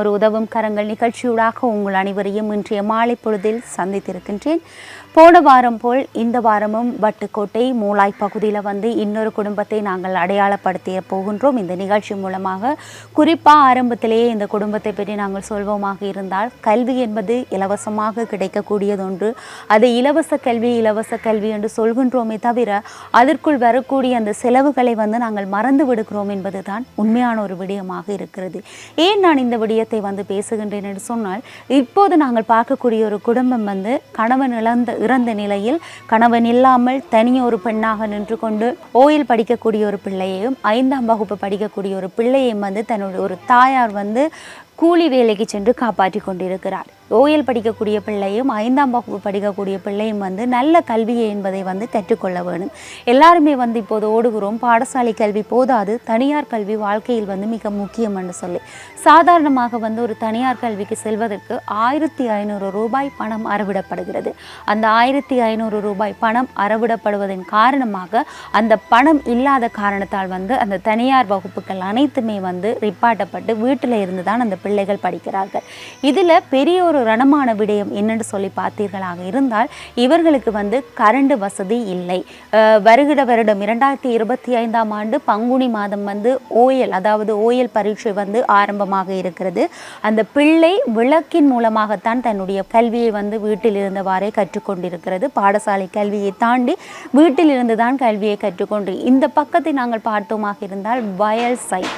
ஒரு உதவும் கரங்கள் நிகழ்ச்சியூடாக உங்கள் அனைவரையும் இன்றைய மாலை பொழுதில் சந்தித்திருக்கின்றேன். போன வாரம் போல் இந்த வாரமும் வட்டுக்கோட்டை மூலாய் பகுதியில் வந்து இன்னொரு குடும்பத்தை நாங்கள் அடையாளப்படுத்திய போகின்றோம். இந்த நிகழ்ச்சி மூலமாக குறிப்பாக ஆரம்பத்திலேயே இந்த குடும்பத்தை பற்றி நாங்கள் சொல்வோமாக இருந்தால் கல்வி என்பது இலவசமாக கிடைக்கக்கூடியது ஒன்று அது இலவச கல்வி இலவச கல்வி என்று சொல்கின்றோமே தவிர அதற்குள் வரக்கூடிய அந்த செலவுகளை வந்து நாங்கள் மறந்து விடுகிறோம் என்பதுதான் உண்மையான ஒரு விடயமாக இருக்கிறது. ஏன் நான் இந்த விடயத்தை வந்து பேசுகின்றேன் என்று சொன்னால் இப்போது நாங்கள் பார்க்கக்கூடிய ஒரு குடும்பம் வந்து கணவன் இழந்த இறந்த நிலையில் கணவன் இல்லாமல் தனியே ஒரு பெண்ணாக நின்று கொண்டு ஓயில் படிக்கக்கூடிய ஒரு பிள்ளையையும் ஐந்தாம் வகுப்பு படிக்கக்கூடிய ஒரு பிள்ளையையும் வந்து தன்னுடைய ஒரு தாயார் வந்து கூலி வேலைக்கு சென்று காப்பாற்றி கொண்டிருக்கிறார். ஓயல் படிக்கக்கூடிய பிள்ளையும் ஐந்தாம் வகுப்பு படிக்கக்கூடிய பிள்ளையும் வந்து நல்ல கல்வியை என்பதை வந்து கற்றுக்கொள்ள வேணும். எல்லாருமே வந்து இப்போது ஓடுகிறோம். பாடசாலை கல்வி போதாது. தனியார் கல்வி வாழ்க்கையில் வந்து மிக முக்கியம் என்று சொல்லி. சாதாரணமாக வந்து ஒரு தனியார் கல்விக்கு செல்வதற்கு ஆயிரத்தி ஐநூறு ரூபாய் பணம் அறவிடப்படுகிறது. அந்த ஆயிரத்தி ஐநூறு ரூபாய் பணம் அறவிடப்படுவதன் காரணமாக அந்த பணம் இல்லாத காரணத்தால் வந்து அந்த தனியார் வகுப்புகள் அனைத்துமே வந்து ரிப்பாட்டப்பட்டு வீட்டில் இருந்து தான் அந்த பிள்ளைகள் படிக்கிறார்கள். இதில் பெரிய ஒரு ரணமான விடயம் என்னென்று சொல்லி பார்த்தீர்களாக இருந்தால் இவர்களுக்கு வந்து கரண்ட் வசதி இல்லை. வருகிற வருடம் இரண்டாயிரத்தி இருபத்தி ஐந்தாம் ஆண்டு பங்குனி மாதம் வந்து ஓயல் அதாவது ஓயல் பரீட்சை வந்து ஆரம்பமாக இருக்கிறது. அந்த பிள்ளை விளக்கின் மூலமாகத்தான் தன்னுடைய கல்வியை வந்து வீட்டில் இருந்தவாறே கற்றுக்கொண்டிருக்கிறது. பாடசாலை கல்வியை தாண்டி வீட்டில் இருந்து தான் கல்வியை கற்றுக்கொண்டு இந்த பக்கத்தை நாங்கள் பார்த்தோமாக இருந்தால் வயல் சைட்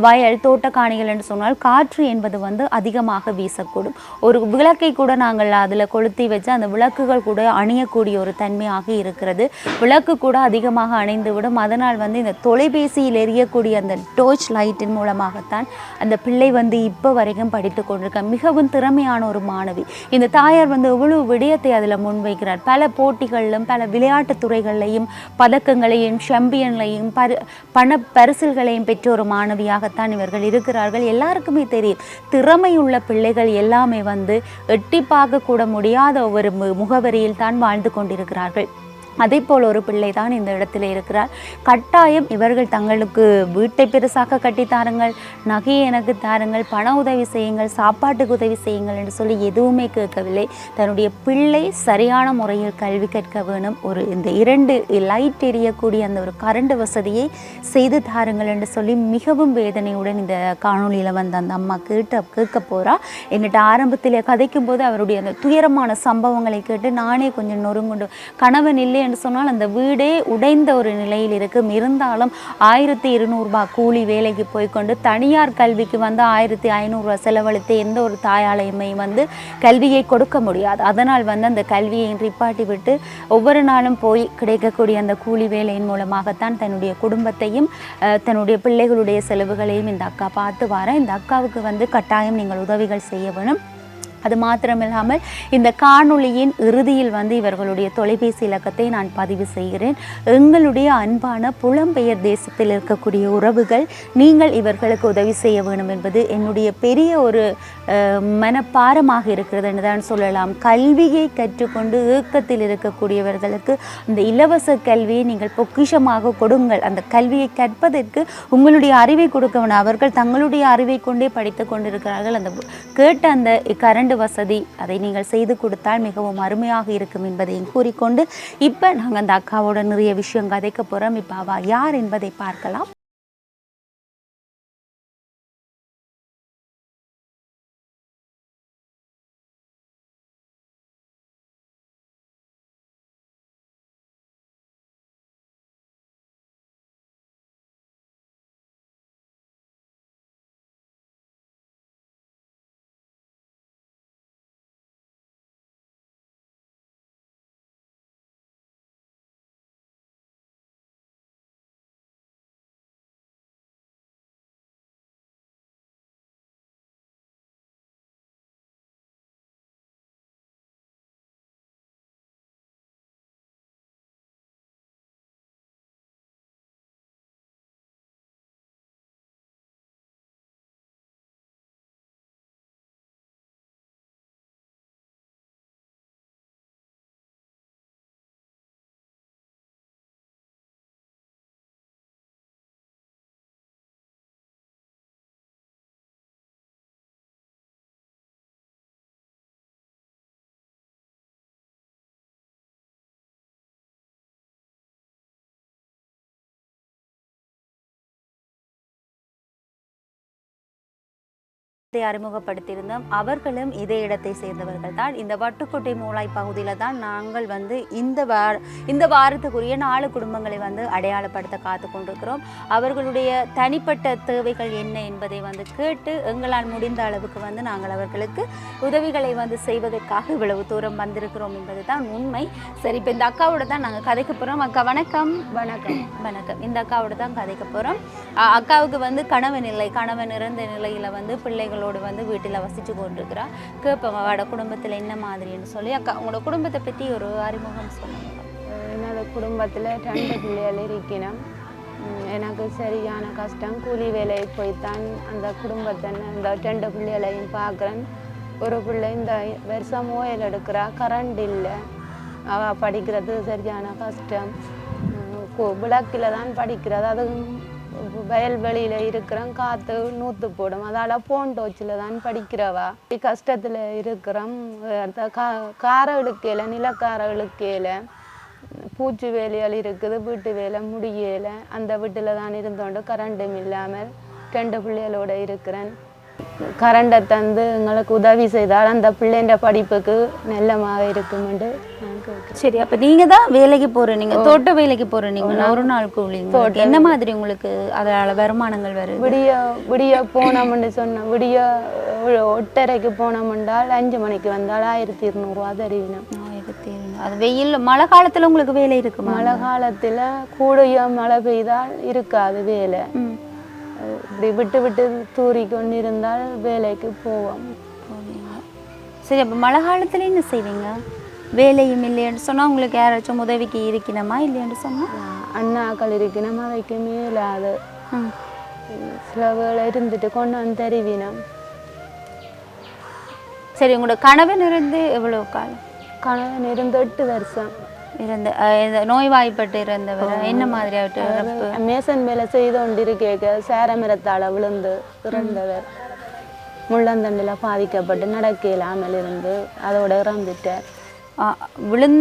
வயல் தோட்டக்காணிகள் என்று சொன்னால் காற்று என்பது வந்து அதிகமாக வீசக்கூடும். ஒரு விளக்கை கூட நாங்கள் அதில் கொளுத்தி வச்சு அந்த விளக்குகள் கூட அணியக்கூடிய ஒரு தன்மையாக இருக்கிறது. விளக்கு கூட அதிகமாக அணைந்துவிடும். அதனால் வந்து இந்த தொலைபேசியில் எரியக்கூடிய அந்த டோர்ச் லைட்டின் மூலமாகத்தான் அந்த பிள்ளை வந்து இப்போ வரைக்கும் படித்து கொண்டிருக்க மிகவும் திறமையான ஒரு மாணவி. இந்த தாயார் வந்து எவ்வளவு விடயத்தை அதில் முன்வைக்கிறார். பல போட்டிகளிலும் பல விளையாட்டுத் துறைகளையும் பதக்கங்களையும் சாம்பியன்களையும் பரு பண பரிசில்களையும் பெற்ற ஒரு மாணவி மாதிரியாகத்தான் இவர்கள் இருக்கிறார்கள். எல்லாருக்குமே தெரியும். திறமையுள்ள பிள்ளைகள் எல்லாமே வந்து எட்டி பார்க்க கூட முடியாத ஒரு முகவரியில் தான் வாழ்ந்து கொண்டிருக்கிறார்கள். அதே போல் ஒரு பிள்ளை தான் இந்த இடத்துல இருக்கிறார். கட்டாயம் இவர்கள் தங்களுக்கு வீட்டை பெருசாக கட்டி தாருங்கள் நகையை எனக்கு தாருங்கள் பண உதவி செய்யுங்கள் சாப்பாட்டுக்கு உதவி செய்யுங்கள் என்று சொல்லி எதுவுமே கேட்கவில்லை. தன்னுடைய பிள்ளை சரியான முறையில் கல்வி கற்க வேணும். ஒரு இந்த இரண்டு லைட் எரியக்கூடிய அந்த ஒரு கரண்ட் வசதியை செய்து தாருங்கள் என்று சொல்லி மிகவும் வேதனையுடன் இந்த காணொளியில் வந்த அந்த அம்மா கேட்டு கேட்க போகிறா என்கிட்ட ஆரம்பத்தில் கதைக்கும் போது அவருடைய அந்த துயரமான சம்பவங்களை கேட்டு நானே கொஞ்சம் நொறுங்குண்டு கணவன் இல்லை என்று சொன்னால் அந்த வீடே உடைந்த ஒரு நிலையில் இருக்கும். இருந்தாலும் ஆயிரத்தி இருநூறுபா கூலி வேலைக்கு போய்க்கொண்டு தனியார் கல்விக்கு வந்து ஆயிரத்தி ஐநூறுரூவா செலவழித்து எந்த ஒரு தாயாலயமே வந்து கல்வியை கொடுக்க முடியாது. அதனால் வந்து அந்த கல்வியை நிப்பாட்டி விட்டு ஒவ்வொரு நாளும் போய் கிடைக்கக்கூடிய அந்த கூலி வேலையின் மூலமாகத்தான் தன்னுடைய குடும்பத்தையும் தன்னுடைய பிள்ளைகளுடைய செலவுகளையும் இந்த அக்கா பார்த்து வர இந்த அக்காவுக்கு வந்து கட்டாயம் நீங்கள் உதவிகள் செய்ய வேணும். அது மாத்திரமில்லாமல் இந்த காணொளியின் இறுதியில் வந்து இவர்களுடைய தொலைபேசி இலக்கத்தை நான் பதிவு செய்கிறேன். எங்களுடைய அன்பான புலம்பெயர் தேசத்தில் இருக்கக்கூடிய உறவுகள் நீங்கள் இவர்களுக்கு உதவி செய்ய வேணும் என்பது என்னுடைய பெரிய ஒரு மனப்பாரமாக இருக்கிறது என்று தான் சொல்லலாம். கல்வியை கற்றுக்கொண்டு ஏக்கத்தில் இருக்கக்கூடியவர்களுக்கு இந்த இலவச கல்வியை நீங்கள் பொக்கிஷமாக கொடுங்கள். அந்த கல்வியை கற்பதற்கு உங்களுடைய அறிவை கொடுக்க வேணும் அவர்கள் தங்களுடைய அறிவை கொண்டே படித்து கொண்டிருக்கிறார்கள். அந்த கேட்ட அந்த கரண்ட் வசதி அதை நீங்கள் செய்து கொடுத்தால் மிகவும் அருமையாக இருக்கும் என்பதையும் கூறிக்கொண்டு இப்போ நாங்கள் அந்த அக்காவோட நிறைய விஷயம் கதைக்க போகிறோம் இப்போ அவ யார் என்பதை பார்க்கலாம். இதை அறிமுகப்படுத்தியிருந்தோம். அவர்களும் இதே இடத்தை சேர்ந்தவர்கள் தான் இந்த வட்டுக்கோட்டை மூளாய் பகுதியில் தான் நாங்கள் வந்து இந்த வார இந்த வாரத்துக்குரிய நாலு குடும்பங்களை வந்து அடையாளப்படுத்த காத்து கொண்டிருக்கிறோம். அவர்களுடைய தனிப்பட்ட தேவைகள் என்ன என்பதை வந்து கேட்டு எங்களால் முடிந்த அளவுக்கு வந்து நாங்கள் அவர்களுக்கு உதவிகளை வந்து செய்வதற்காக இவ்வளவு தூரம் வந்திருக்கிறோம் என்பது தான் உண்மை. சரி இப்போ இந்த அக்காவோட தான் நாங்கள் கதைக்க போகிறோம் அக்கா வணக்கம். வணக்கம். வணக்கம். இந்த அக்காவோட தான் கதைக்க போகிறோம் அக்காவுக்கு வந்து கணவன் இல்லை. கணவன் இறந்த நிலையில் வந்து பிள்ளைகளோடு வந்து வீட்டில் வசித்து கொண்டிருக்கிறா கேட்போம் அவட குடும்பத்தில் என்ன மாதிரின்னு சொல்லி. அக்கா உங்களோட குடும்பத்தை பற்றி ஒரு அறிமுகம் சொல்லுங்க. என்னோட குடும்பத்தில் ரெண்டு பிள்ளைகள் இருக்கணும் எனக்கு சரியான கஷ்டம். கூலி வேலைக்கு போய்த்தான் அந்த குடும்பத்தை அந்த ரெண்டு பிள்ளைகளையும் பார்க்குறேன். ஒரு பிள்ளை இந்த வருஷம் ஓயல் எடுக்கிறா. கரண்ட் இல்லை. அவள் படிக்கிறது சரியான கஷ்டம். விளக்கில் தான் படிக்கிறது. அதுவும் வயல்வெளியில் இருக்கிறோம் காற்று நூற்று போடும். அதால் போன் டோச்சில் தான் படிக்கிறவா. கஷ்டத்தில் இருக்கிறோம் கா கார இழுக்கையில் நிலக்கார இழுக்கையில் பூச்சி வேலைகள் இருக்குது வீட்டு வேலை முடியலை. அந்த வீட்டில் தான் இருந்தோண்டு கரண்டும் இல்லாமல் ரெண்டு பிள்ளைகளோட இருக்கிறேன். கரண்டை தந்து எங்களுக்கு உதவி செய்தால் அந்த பிள்ளைன்ற படிப்புக்கு நல்லமாக கேட்குறேன். சரி அப்போ நீங்கள் தான் வேலைக்கு போகிற நீங்கள் தோட்ட வேலைக்கு போகிற நீங்கள் ஒரு நாள் கூலி உங்களுக்கு என்ன மாதிரி உங்களுக்கு அதனால் வருமானங்கள் வருது? விடிய விடிய போனோம்னு சொன்னோம் விடிய ஒட்டரைக்கு போனோம்ன்றால் அஞ்சு மணிக்கு வந்தால் ஆயிரத்தி இருநூறுவா தருவினோம் ஆயிரத்தி இருநூறு. அது வெயில் மழை காலத்தில் உங்களுக்கு வேலை இருக்குமா? மழை காலத்தில் கூடிய மழை பெய்தால் இருக்காது வேலை. இப்படி விட்டு விட்டு தூறி கொண்டிருந்தால் வேலைக்கு போவோம். போவீங்க சரி அப்போ மழை காலத்துல என்ன செய்வீங்க? வேலையும் இல்லைன்னு சொன்னால் உங்களுக்கு யாராச்சும் உதவிக்கு இருக்கணுமா இல்லைன்னு சொன்னால் அண்ணாக்கள் இருக்கணும் அவைக்கு மேலாது ம் சில வேளை இருந்துட்டு கொண்டு வந்து தருவினோம். சரி உங்களோட கணவன் இருந்து எவ்வளோ காலம்? கணவன் இருந்து எட்டு வருஷம். இந்த நோய்வாய்ப்பட்டு இறந்தவர் என்ன மாதிரி ஆகிட்டு மேசன் வேலை செய்து கொண்டிருக்க சேரமரத்தால் விழுந்து இறந்தவர் முள்ளந்தண்டில் பாதிக்கப்பட்டு நடக்க இல்லாமல் இருந்து அதோட இறந்துட்டார். விழுந்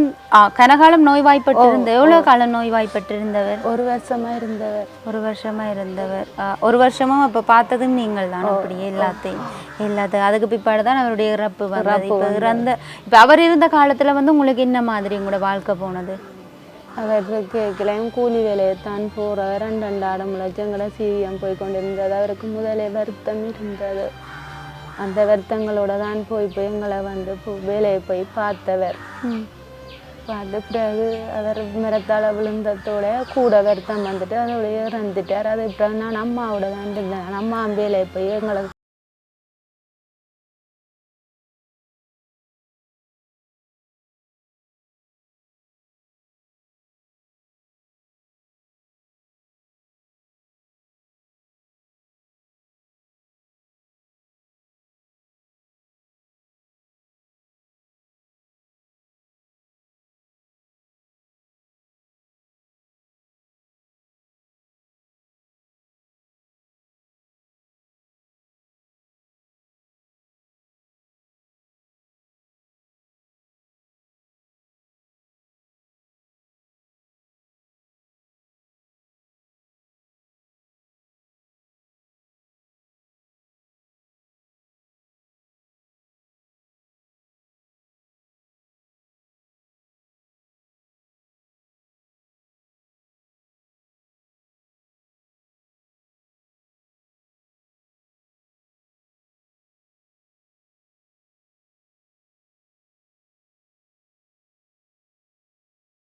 கனகாலம் நோய்வாய்ப்பட்டு இருந்த எவ்வளோ காலம் நோய்வாய்ப்பட்டு இருந்தவர் ஒரு வருஷமா இருந்தவர். ஒரு வருஷமா இருந்தவர். ஒரு வருஷமும் அப்போ பார்த்ததும் நீங்கள் தான் அப்படியே எல்லாத்தையும் எல்லாத்தையும். அதுக்கு பிற்பாடு தான் அவருடைய இறப்பு வந்தது. இப்போ இறந்த இப்போ அவர் இருந்த காலத்துல வந்து உங்களுக்கு என்ன மாதிரி உங்களோட வாழ்க்கை போனது? அவர் கேட்கலையும் கூலி வேலையை தான் போகிறவர் ரெண்டு ரெண்டு ஆடம் லட்சங்களை சீவியம் போய் கொண்டிருந்தது. அவருக்கு முதலே வருத்தம் இருந்தது. அந்த வருத்தங்களோட தான் போய் போய் எங்களை வந்து வேலையை போய் பார்த்தவர். பார்த்த பிறகு அவர் மரத்தால் விழுந்ததோட கூட வருத்தம் வந்துட்டு அதோடய இறந்துட்டார். அது பிறகு நான் அம்மாவோட தான் இருந்தேன். அம்மா வேலையை போய் எங்களை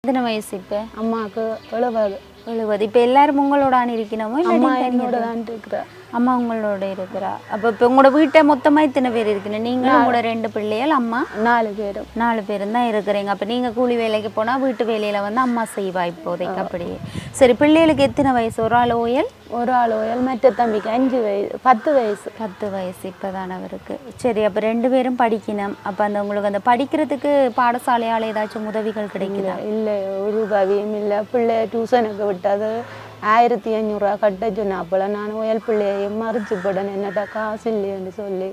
எத்தனை வயசு இப்போ? அம்மாவுக்கு எழுபது. எழுபது. இப்போ எல்லாரும் உங்களோட இருக்கணுமோ இல்லை அம்மா என்னோட தான் இருக்கிறார் அம்மா உங்களோட இருக்கிறா? அப்போ இப்போ உங்களோட வீட்டை மொத்தமாக இத்தனை பேர் இருக்கணும் நீங்களும் உங்களோட ரெண்டு பிள்ளைகள் அம்மா? நாலு பேரும் நாலு பேரும் தான் இருக்கிறீங்க. அப்போ நீங்கள் கூலி வேலைக்கு போனால் வீட்டு வேலையில் வந்து அம்மா செய்வா இப்போதைக்கு அப்படியே. சரி பிள்ளைகளுக்கு எத்தனை வயசு? ஒரு ஆள் ஓயல் ஒரு ஆள் ஓயல் மற்ற தம்பிக்கு அஞ்சு வயசு பத்து வயசு. பத்து வயசு இப்போதான் அவருக்கு. சரி அப்போ ரெண்டு பேரும் படிக்கணும். அப்போ அந்த உங்களுக்கு அந்த படிக்கிறதுக்கு பாடசாலையால் ஏதாச்சும் உதவிகள் கிடைக்குதா? இல்லை ஒரு உதவியும் இல்லை. பிள்ளைய டியூஷனுக்கு விட்டது. ஆயிரத்தி ஐநூறுரூவா கட்ட சொன்னாப்புல நான் ஓயல் பிள்ளையையும் மறிச்சு போடணும். என்னட்ட காசு இல்லைன்னு சொல்லி.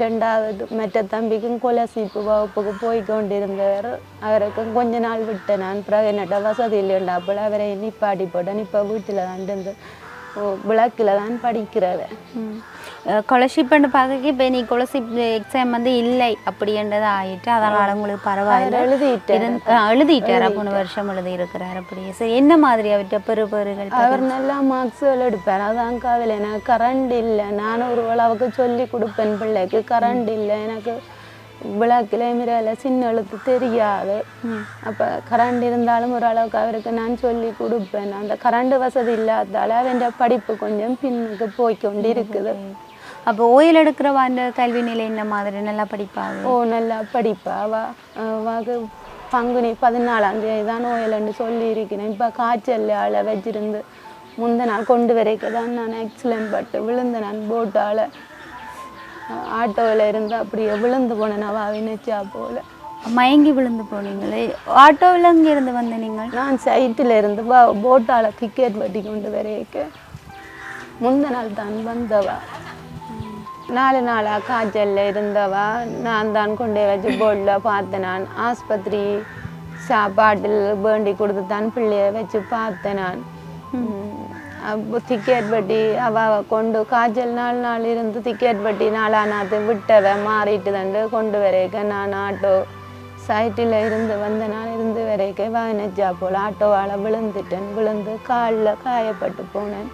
ரெண்டாவது மற்ற தம்பிக்கும் கொலசீப்பு வகுப்புக்கு போய் கொண்டிருந்தவர் அவருக்கும் கொஞ்ச நாள் விட்டு நான் பிறகு என்னட்ட வசதி இல்லைண்டா அப்போ அவரை நிப்பாடி போட்டேன் இப்போ வீட்டில் தான் இருந்து விளக்கில் தான் படிக்கிறவன் ஸ்காலர்ஷிப்னு பார்க்க இப்போ நீ ஸ்காலர்ஷிப் எக்ஸாம் வந்து இல்லை அப்படின்றது ஆயிட்டு அதனால் உங்களுக்கு பரவாயில்ல. ஆ, எழுதிட்டாரா. போன வருஷம் எழுதி இருக்கிறார் அப்படியே. சரி என்ன மாதிரி அவர்கிட்ட பெறுபேறுகள் அவர் நல்லா மார்க்ஸ்கள் எடுப்பார். அதான் கவலை எனக்கு கரண்ட் இல்லை. நான் ஒரு அளவுக்கு சொல்லி கொடுப்பேன் பிள்ளைக்கு. கரண்ட் இல்லை. எனக்கு விளக்கில் மிரல சின்ன எழுத்து தெரியாது. அப்போ கரண்ட் இருந்தாலும் ஓரளவுக்கு அவருக்கு நான் சொல்லி கொடுப்பேன். அந்த கரண்ட் வசதி இல்லாததால அவன் படிப்பு கொஞ்சம் பின்னுக்கு போய்க்கொண்டு இருக்குது அப்போ ஓயில் எடுக்கிறவா அந்த கல்வி நிலை என்ன மாதிரி? நல்லா படிப்பாங்க ஓ நல்லா படிப்பா அவ அவக்கு பங்குனி பதினாலாம் தேதி தான் நோயலன்னு சொல்லி இருக்கிறேன் இப்போ காய்ச்சல் ஆளை வச்சிருந்து முந்த நாள் கொண்டு வரைக்க தான் நான் ஆக்சிடென்ட் பட்டு விழுந்து நான் போட்டால். ஆட்டோவில் இருந்து அப்படியே விழுந்து போனேன் அவ நினைச்சா போல. மயங்கி விழுந்து போனீங்களே? ஆட்டோவில் இங்கே இருந்து வந்த நீங்கள்? நான் சைட்டில் இருந்து போட்டால் டிக்கெட் வட்டி கொண்டு வரைக்க. முந்த நாள் தான் வந்தவா. நாலு நாளாக காய்ச்சலில் இருந்தவா நான் தான் கொண்டு வச்சு போர்டில் பார்த்தேன் நான் ஆஸ்பத்திரி சாப்பாட்டில் வேண்டி கொடுத்து தான் பிள்ளைய வச்சு பார்த்தேன் நான் திக்கேட் பட்டி அவ கொண்டு காய்ச்சல் நாலு நாள் இருந்து திக்கேட் பட்டி நாளானாத்து விட்டவ மாறிட்டு தண்டு கொண்டு வரைக்க நான் ஆட்டோ சைட்டில் இருந்து வந்த நாள் இருந்து வரைக்க வாங்கினச்சா போல் ஆட்டோவால் விழுந்துட்டேன் விழுந்து காலில் காயப்பட்டு போனேன்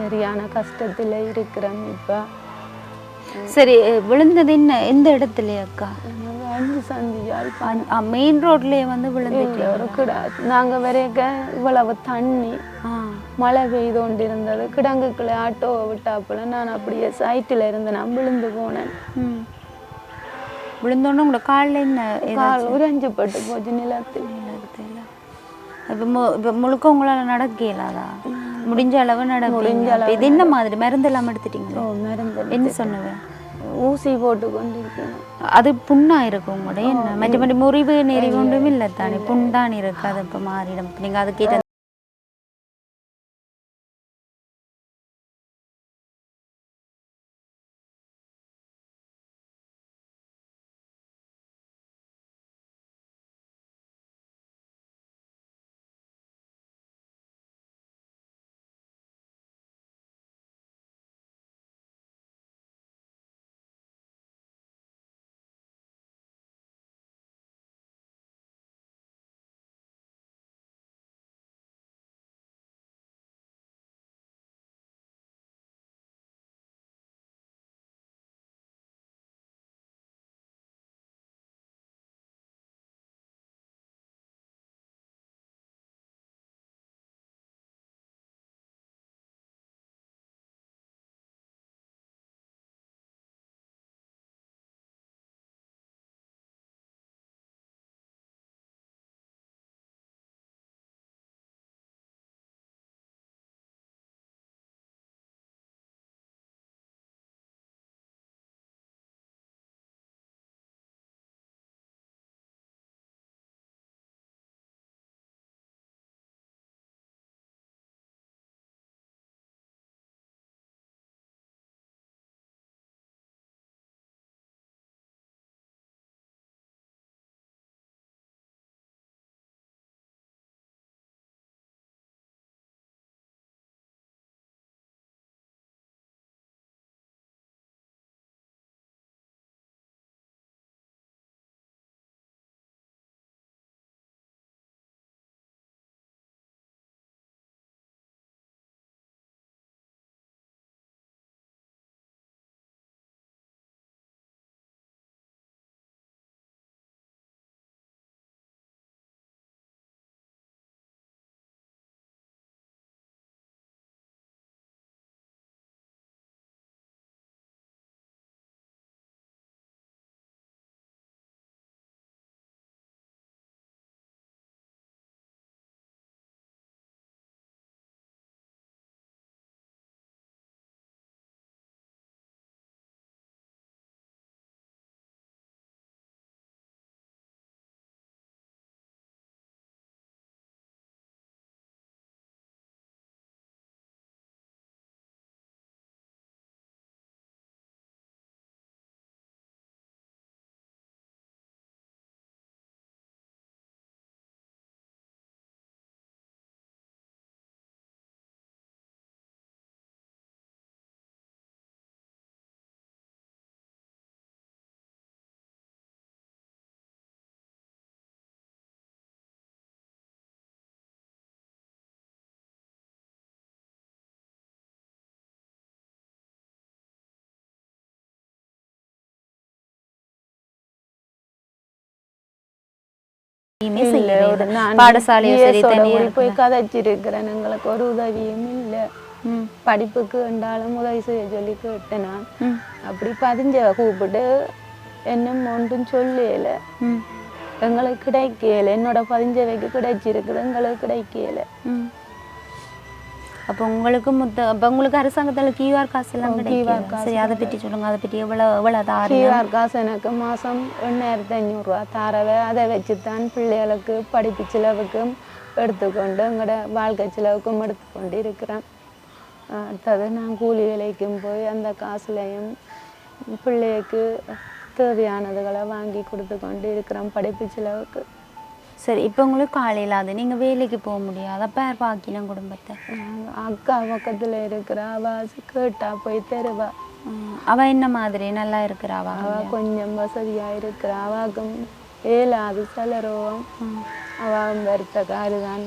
சரியான கஷ்டத்தில் இருக்கிறேன் இப்போ சரி விழுந்தது என்ன? எந்த இடத்துல அக்கா? அஞ்சு சந்தியால் மெயின் ரோட்லயே வந்து விழுந்துட்டு நாங்கள் வரைக்க இவ்வளவு தண்ணி மழை பெய்து கொண்டு இருந்தது கிடங்குக்குள்ள ஆட்டோவை விட்டாப்புல நான் அப்படியே சைட்டில் இருந்து நான் விழுந்து போனேன். விழுந்தோடனே உங்களோட காலில் என்ன கால் உறைஞ்சு பட்டு போச்சு நிலத்தில். இப்போ மு இப்போ முழுக்க உங்களால் நடக்க இயலாதா முடிஞ்ச அளவு நடப்பீங்க இது என்ன மாதிரி? மருந்து எல்லாம் எடுத்துட்டீங்களா மருந்து என்ன சொன்னவன் ஊசி போட்டு கொண்டு இருக்கேன் அது புண்ணா இருக்கும் உங்களோட? என்ன? மற்றபடி முறிவு நெறிவு ஒன்றும் இல்லை தானே? புண் தான் இருக்கு அது இப்போ மாறிடும். நீங்கள் அதுக்கு கதைச்சிருக்கிறேன் எங்களுக்கு ஒரு உதவியும் இல்லை. படிப்புக்கு என்றாலும் உதவி செய்ய சொல்லி கேட்டேன் நான். அப்படி பதிஞ்சவ கூப்பிட்டு என்னும் ஒன்றும் சொல்லல. எங்களுக்கு கிடைக்கல என்னோட பதிஞ்சவைக்கு கிடைச்சிருக்குது எங்களுக்கு கிடைக்கல. அப்போ உங்களுக்கு முத்த அப்போ உங்களுக்கு அரசாங்கத்தில் கியூஆர் காசு எல்லாம் கிடைக்கும் சரி அதை பற்றி சொல்லுங்க அதை பற்றி எவ்வளோ எவ்வளோ தாரி கியூஆர் காசு எனக்கு மாதம் எண்ணாயிரத்தி ஐநூறுரூவா தாரவை அதை வச்சு தான் பிள்ளைகளுக்கு படிப்பு செலவுக்கும் எடுத்துக்கொண்டு எங்களோட வாழ்க்கை செலவுக்கும் எடுத்துக்கொண்டு இருக்கிறேன். அடுத்தது நான் கூலி வேலைக்கும் போய் அந்த காசுலையும் பிள்ளைக்கு தேவையானதுகளை வாங்கி கொடுத்து கொண்டு இருக்கிறேன் படிப்பு செலவுக்கு. சரி இப்போ உங்களுக்கு காலையில் அது நீங்கள் வேலைக்கு போக முடியாது அப்போ யார் பாக்கினம் குடும்பத்தை அக்கா பக்கத்தில் இருக்கிற அவ கேட்டா போய் தருவா. ம். அவ என்ன மாதிரி? நல்லா இருக்கிறாவா? அவ கொஞ்சம் வசதியா இருக்கிற. அவாக்கும் ஏலாது சலரோகம் அவ வருத்தக்காரு தான்.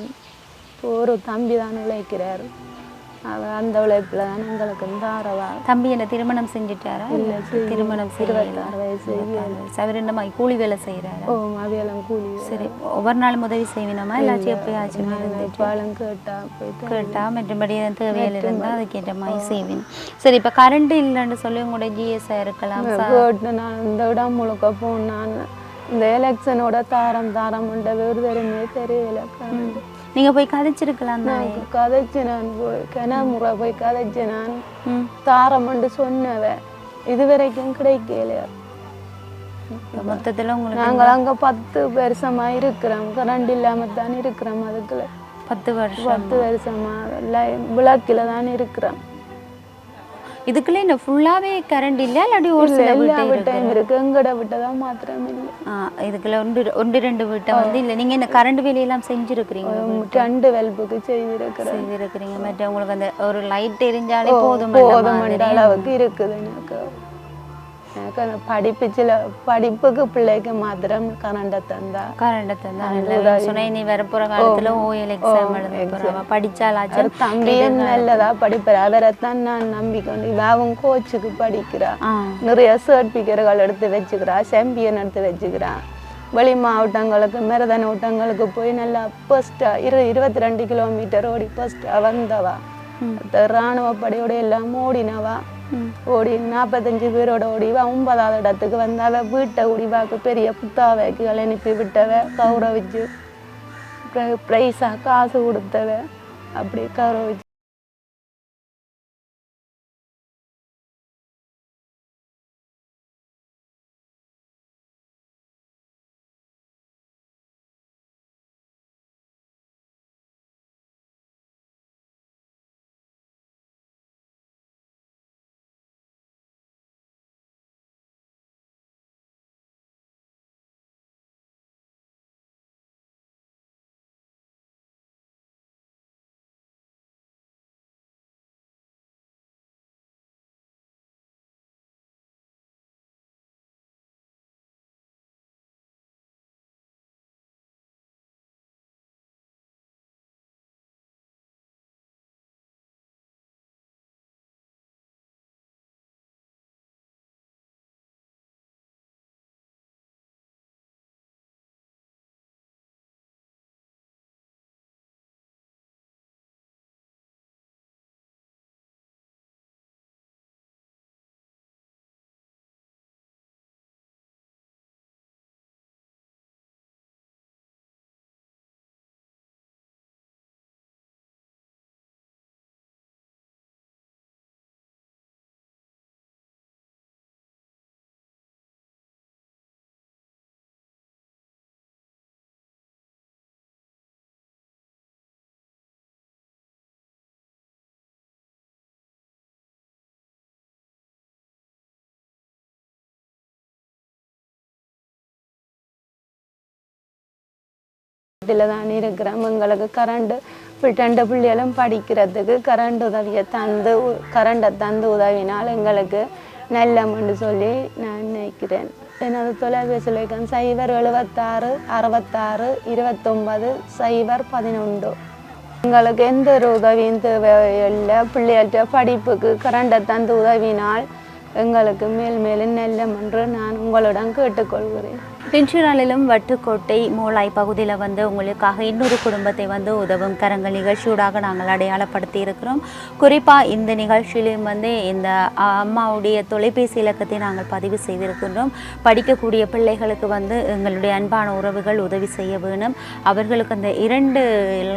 ஒரு தம்பி தான் உழைக்கிறார். அந்த உழைப்புல தான் எங்களுக்கு தாரவா தம்பி என்ன திருமணம் செஞ்சுட்டாரா? இல்ல. திருமணம் இருபத்தாறு வயசு மாதிரி கூலி வேலை செய்கிறாரா ஓ அவையெல்லாம் கூலி சரி ஒவ்வொரு நாளும் உதவி செய்வினமா இல்லாச்சும் எப்பயாச்சும் பாலம் கேட்டா கேட்டா மற்றபடி தேவையில் இருந்தால் அதுக்கேற்ற மாதிரி செய்வேன். சரி இப்போ கரண்ட் இல்லைன்னு சொல்லி உங்களோட ஜிஎஸ்ஆ இருக்கலாம் நான் இந்த இடம் முழுக்க போனான் இந்த எலெக்ஷனோட தாரம் தாரம் ஒரு தருமே தெரியல. நீங்க போய் கதைச்சிருக்கலாம் நான் கதைச்சு நான் போய் கனமுறை போய் கதைச்சு நான். தாரமண்டு சொன்னவ இது வரைக்கும் கிடைக்கல இப்ப மொத்தத்துல உங்களுக்கு நாங்கள் அங்க பத்து வருஷமா இருக்கிறோம். கரண்ட் இல்லாம தான் இருக்கிறோம் அதுக்குள்ள. பத்து வருஷம்? பத்து வருஷமா? லை- விளக்குல தான் இருக்கிறோம். இதுக்குள்ள என்ன ஃபுல்லாவே கரண்ட் இல்லையா? இல்லாட்டி ஒரு சில வீட்டு விட்டையும் இருக்கு? எங்கட விட்டதான் மாத்திரம் இல்லை. இதுக்குள்ள ஒன்று ஒன்று ரெண்டு வீட்டை வந்து இல்லை. நீங்க என்ன கரண்ட் வேலையெல்லாம் செஞ்சிருக்கிறீங்க ரெண்டு வெல்புக்கு செய்திருக்கிறேன். செய்திருக்கிறீங்க. மற்ற உங்களுக்கு அந்த ஒரு லைட் எரிஞ்சாலே போதும் போதுமன்ற அளவுக்கு இருக்குது எனக்கு. எனக்கு அந்த படிப்பு சில படிப்புக்கு பிள்ளைக்கு மாத்திரம் கரண்ட தந்தா கரண்ட் தந்தா சொன்ன நீ வரப்போற காலத்துல ஓஎல் எக்ஸாம் எழுத படிச்சாலாச்சும் தம்பியும் நல்லதா படிப்பார் அவரைத்தான் நான் நம்பிக்கொண்டு இவாவும் கோச்சுக்கு படிக்கிறா நிறைய சர்டிஃபிகேட்டுகள் எடுத்து வச்சுக்கிறா சாம்பியன் எடுத்து வச்சுக்கிறா வெளி மாவட்டங்களுக்கு மருதன ஊட்டங்களுக்கு போய் நல்லா ஃபர்ஸ்டா இரு இருபத்தி ரெண்டு கிலோமீட்டர் ஓடி ஃபர்ஸ்டா வந்தவா ராணுவ படையோட எல்லாம் ஓடினவா ஓடி நாற்பத்தஞ்சு பேரோட ஓடிவா ஒன்பதாவது இடத்துக்கு வந்தாவ வீட்டை ஓடிவாக்கு பெரிய புத்தாவைக்குகள் அனுப்பி விட்டவ கௌரவிச்சு ப்ரைஸாக காசு கொடுத்தவ அப்படி கௌரவிச்சு இதில் தான் இருக்கிறோம் எங்களுக்கு கரண்ட் ரெண்டு பிள்ளைகளும் படிக்கிறதுக்கு கரண்ட் உதவியை தந்து கரண்டை தந்து உதவினால் எங்களுக்கு நல்லமென்று சொல்லி நான் நினைக்கிறேன். எனது தொலைபேசியில் இலக்கம் சைபர் எழுபத்தாறு அறுபத்தாறு இருபத்தொன்பது சைபர் பதினொன்று. எங்களுக்கு எந்த ஒரு உதவியும் தேவையில்லை. பிள்ளைகள்கிட்ட படிப்புக்கு கரண்டை தந்து உதவினால் எங்களுக்கு மேல் மேலும் நல்லமென்று நான் உங்களிடம் கேட்டுக்கொள்கிறேன். இன்றைய நாளிலும் வட்டுக்கோட்டை மூளாய் பகுதியில் வந்து உங்களுக்காக இன்னொரு குடும்பத்தை வந்து உதவும் கரங்கள் நிகழ்ச்சியூடாக நாங்கள் அடையாளப்படுத்தி இருக்கிறோம். குறிப்பாக இந்த நிகழ்ச்சியிலையும் வந்து இந்த அம்மாவுடைய தொலைபேசி இலக்கத்தை நாங்கள் பதிவு செய்திருக்கின்றோம். படிக்கக்கூடிய பிள்ளைகளுக்கு வந்து எங்களுடைய அன்பான உறவுகள் உதவி செய்ய வேணும். அவர்களுக்கு அந்த இரண்டு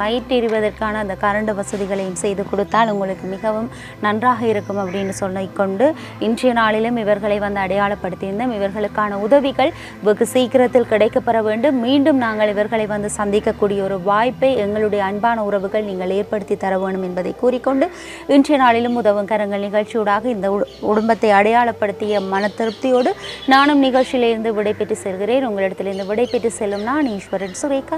லைட் எறிவதற்கான அந்த கரண்ட் வசதிகளையும் செய்து கொடுத்தால் உங்களுக்கு மிகவும் நன்றாக இருக்கும் அப்படின்னு சொல்லிக்கொண்டு இன்றைய நாளிலும் இவர்களை வந்து அடையாளப்படுத்தியிருந்தோம். இவர்களுக்கான உதவிகள் வெகு சீக்கிரத்தில் கிடைக்கப்பெற வேண்டும். மீண்டும் நாங்கள் இவர்களை வந்து சந்திக்கக்கூடிய ஒரு வாய்ப்பை எங்களுடைய அன்பான உறவுகள் நீங்கள் ஏற்படுத்தி தர வேண்டும் என்பதை கூறிக்கொண்டு இன்றைய நாளிலும் உதவும் கரங்கள் நிகழ்ச்சியூடாக இந்த குடும்பத்தை அடையாளப்படுத்திய மன திருப்தியோடு நானும் நிகழ்ச்சியிலிருந்து விடைபெற்று செல்கிறேன். உங்களிடத்திலிருந்து விடைபெற்று செல்லும் நான் ஈஸ்வரன் சுரேகா.